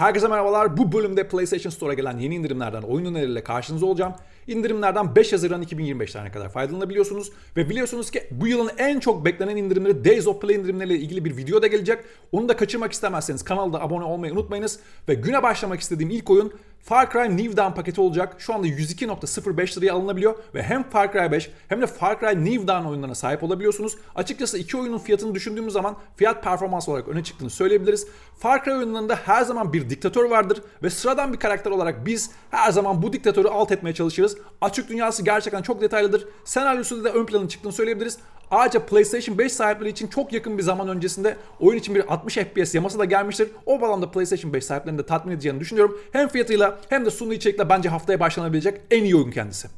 Herkese merhabalar. Bu bölümde PlayStation Store'a gelen yeni indirimlerden oyun önerileriyle karşınızda olacağım. İndirimlerden 5 Haziran 2025 tarihine kadar faydalanabiliyorsunuz. Ve biliyorsunuz ki bu yılın en çok beklenen indirimleri Days of Play indirimleriyle ilgili bir video da gelecek. Onu da kaçırmak istemezseniz kanalda abone olmayı unutmayınız. Ve güne başlamak istediğim ilk oyun Far Cry New Dawn paketi olacak. Şu anda 102.05 liraya alınabiliyor ve hem Far Cry 5 hem de Far Cry New Dawn oyunlarına sahip olabiliyorsunuz. Açıkçası iki oyunun fiyatını düşündüğümüz zaman fiyat performans olarak öne çıktığını söyleyebiliriz. Far Cry oyunlarında her zaman bir diktatör vardır ve sıradan bir karakter olarak biz her zaman bu diktatörü alt etmeye çalışırız. Açık dünyası gerçekten çok detaylıdır. Senaryosu da ön plana çıktığını söyleyebiliriz. Ayrıca PlayStation 5 sahipleri için çok yakın bir zaman öncesinde oyun için bir 60 FPS yaması da gelmiştir. O bağlamda PlayStation 5 sahiplerini de tatmin edeceğini düşünüyorum. Hem fiyatıyla hem de sunduğu içerikle bence haftaya başlanabilecek en iyi oyun kendisi.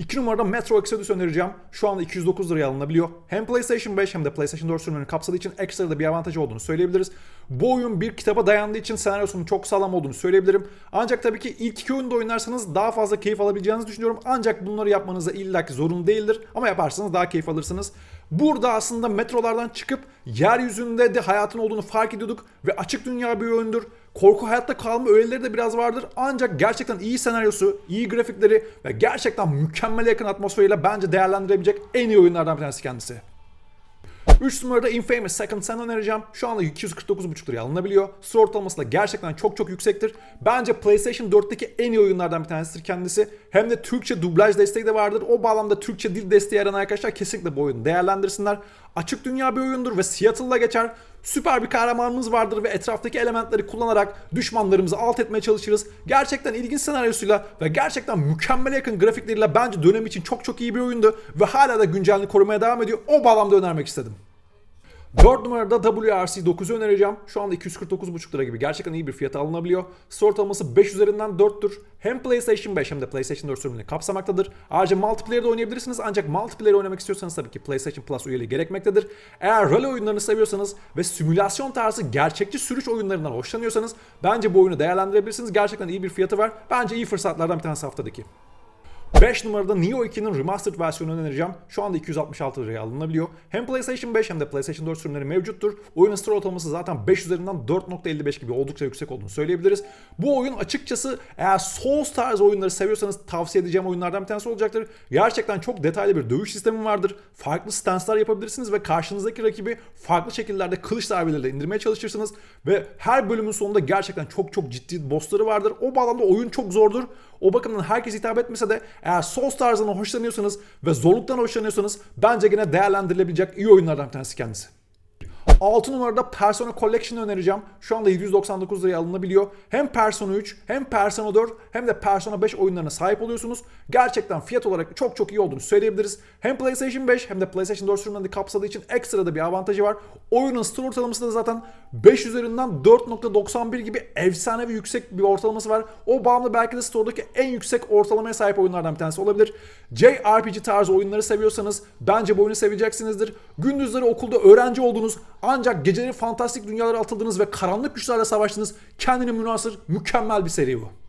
2 numarada Metro Exodus önereceğim. Şu anda 209 liraya alınabiliyor. Hem PlayStation 5 hem de PlayStation 4 sürümlerini kapsadığı için ekstra da bir avantajı olduğunu söyleyebiliriz. Bu oyun bir kitaba dayandığı için senaryosunun çok sağlam olduğunu söyleyebilirim. Ancak tabii ki ilk iki oyunda oynarsanız daha fazla keyif alabileceğinizi düşünüyorum. Ancak bunları yapmanız da illaki zorunlu değildir. Ama yaparsanız daha keyif alırsınız. Burada aslında metrolardan çıkıp yeryüzünde de hayatın olduğunu fark ediyorduk ve açık dünya bir oyundur. Korku hayatta kalma öğeleri de biraz vardır. Ancak gerçekten iyi senaryosu, iyi grafikleri ve gerçekten mükemmele yakın atmosferiyle bence değerlendirebilecek en iyi oyunlardan bir tanesi kendisi. 3 numarada Infamous Second Son önereceğim. Şu anda 249,5 liraya alınabiliyor. Store ortalaması da gerçekten çok çok yüksektir. Bence PlayStation 4'teki en iyi oyunlardan bir tanesidir kendisi. Hem de Türkçe dublaj desteği de vardır. O bağlamda Türkçe dil desteği arayan arkadaşlar kesinlikle bu oyunu değerlendirsinler. Açık dünya bir oyundur ve Seattle'da geçer. Süper bir kahramanımız vardır ve etraftaki elementleri kullanarak düşmanlarımızı alt etmeye çalışırız. Gerçekten ilginç senaryosuyla ve gerçekten mükemmele yakın grafikleriyle bence dönem için çok çok iyi bir oyundu ve hala da güncelliğini korumaya devam ediyor. O bağlamda önermek istedim. 4 numarada WRC 9'u önereceğim. Şu anda 249,5 lira gibi gerçekten iyi bir fiyata alınabiliyor. Store ortalaması 5 üzerinden 4'tür. Hem PlayStation 5 hem de PlayStation 4 sürümünü kapsamaktadır. Ayrıca multiplayer'da oynayabilirsiniz ancak multiplayer oynamak istiyorsanız tabii ki PlayStation Plus üyeliği gerekmektedir. Eğer rally oyunlarını seviyorsanız ve simülasyon tarzı gerçekçi sürüş oyunlarından hoşlanıyorsanız bence bu oyunu değerlendirebilirsiniz. Gerçekten iyi bir fiyatı var. Bence iyi fırsatlardan bir tanesi haftadaki. 5 numarada Neo 2'nin remastered versiyonunu önereceğim. Şu anda 266 liraya alınabiliyor. Hem PlayStation 5 hem de PlayStation 4 sürümleri mevcuttur. Oyunun store ortalaması zaten 5 üzerinden 4.55 gibi oldukça yüksek olduğunu söyleyebiliriz. Bu oyun açıkçası eğer Souls tarzı oyunları seviyorsanız tavsiye edeceğim oyunlardan bir tanesi olacaktır. Gerçekten çok detaylı bir dövüş sistemi vardır. Farklı stanslar yapabilirsiniz ve karşınızdaki rakibi farklı şekillerde kılıç darbeleriyle indirmeye çalışırsınız. Ve her bölümün sonunda gerçekten çok çok ciddi bossları vardır. O bağlamda oyun çok zordur. O bakımdan herkes hitap etmese de eğer Souls tarzından hoşlanıyorsanız ve zorluktan hoşlanıyorsanız bence gene değerlendirilebilecek iyi oyunlardan bir tanesi kendisi. 6 numarada Persona Collection önereceğim. Şu anda 799 liraya alınabiliyor. Hem Persona 3 hem Persona 4 hem de Persona 5 oyunlarına sahip oluyorsunuz. Gerçekten fiyat olarak çok çok iyi olduğunu söyleyebiliriz. Hem PlayStation 5 hem de PlayStation 4 sürümlerini kapsadığı için ekstra da bir avantajı var. Oyunun store ortalaması da zaten 5 üzerinden 4.91 gibi efsane ve yüksek bir ortalaması var. O bağımlı belki de store'daki en yüksek ortalamaya sahip oyunlardan bir tanesi olabilir. JRPG tarzı oyunları seviyorsanız bence bu oyunu seveceksinizdir. Gündüzleri okulda öğrenci oldunuz ancak geceleri fantastik dünyalara atıldınız ve karanlık güçlerle savaştınız. Kendine münasır mükemmel bir seri bu.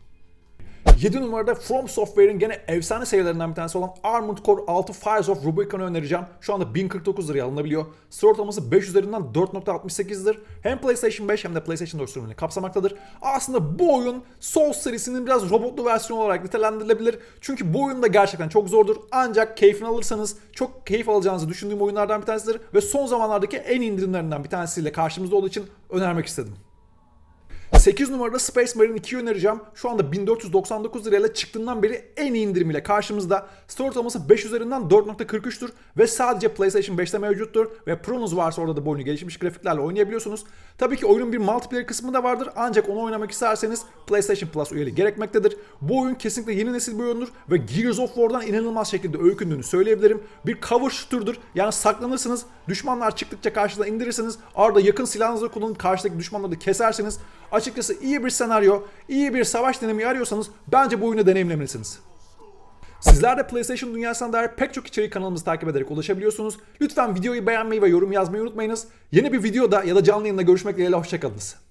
7 numarada From Software'in gene efsane serilerinden bir tanesi olan Armored Core 6 Fires of Rubicon'u önereceğim. Şu anda 1049 liraya alınabiliyor. Store ortalaması 5 üzerinden 4.68'dir. Hem PlayStation 5 hem de PlayStation 4 sürümünü kapsamaktadır. Aslında bu oyun Souls serisinin biraz robotlu versiyonu olarak nitelendirilebilir. Çünkü bu oyun da gerçekten çok zordur. Ancak keyfini alırsanız çok keyif alacağınızı düşündüğüm oyunlardan bir tanesidir. Ve son zamanlardaki en indirimlerinden bir tanesiyle karşımızda olduğu için önermek istedim. 8 numarada Space Marine 2'yi önereceğim. Şu anda 1499 lirayla çıktığından beri en iyi indirimiyle karşımızda. Store ortalaması 5 üzerinden 4.43'tür ve sadece PlayStation 5'te mevcuttur ve Pro'nuz varsa orada da bu oyunu gelişmiş grafiklerle oynayabiliyorsunuz. Tabii ki oyunun bir multiplayer kısmı da vardır ancak onu oynamak isterseniz PlayStation Plus üyeliği gerekmektedir. Bu oyun kesinlikle yeni nesil bir oyundur ve Gears of War'dan inanılmaz şekilde öykündüğünü söyleyebilirim. Bir cover shooter'dır yani saklanırsınız, düşmanlar çıktıkça karşıdan indirirsiniz, arada yakın silahınızı kullanıp karşıdaki düşmanları da kesersiniz. Açıkçası iyi bir senaryo, iyi bir savaş deneyimi arıyorsanız bence bu oyunu deneyimlemelisiniz. Sizler de PlayStation dünyasına dair pek çok içerik kanalımızı takip ederek ulaşabiliyorsunuz. Lütfen videoyu beğenmeyi ve yorum yazmayı unutmayınız. Yeni bir videoda ya da canlı yayında görüşmek dileğiyle hoşçakalınız.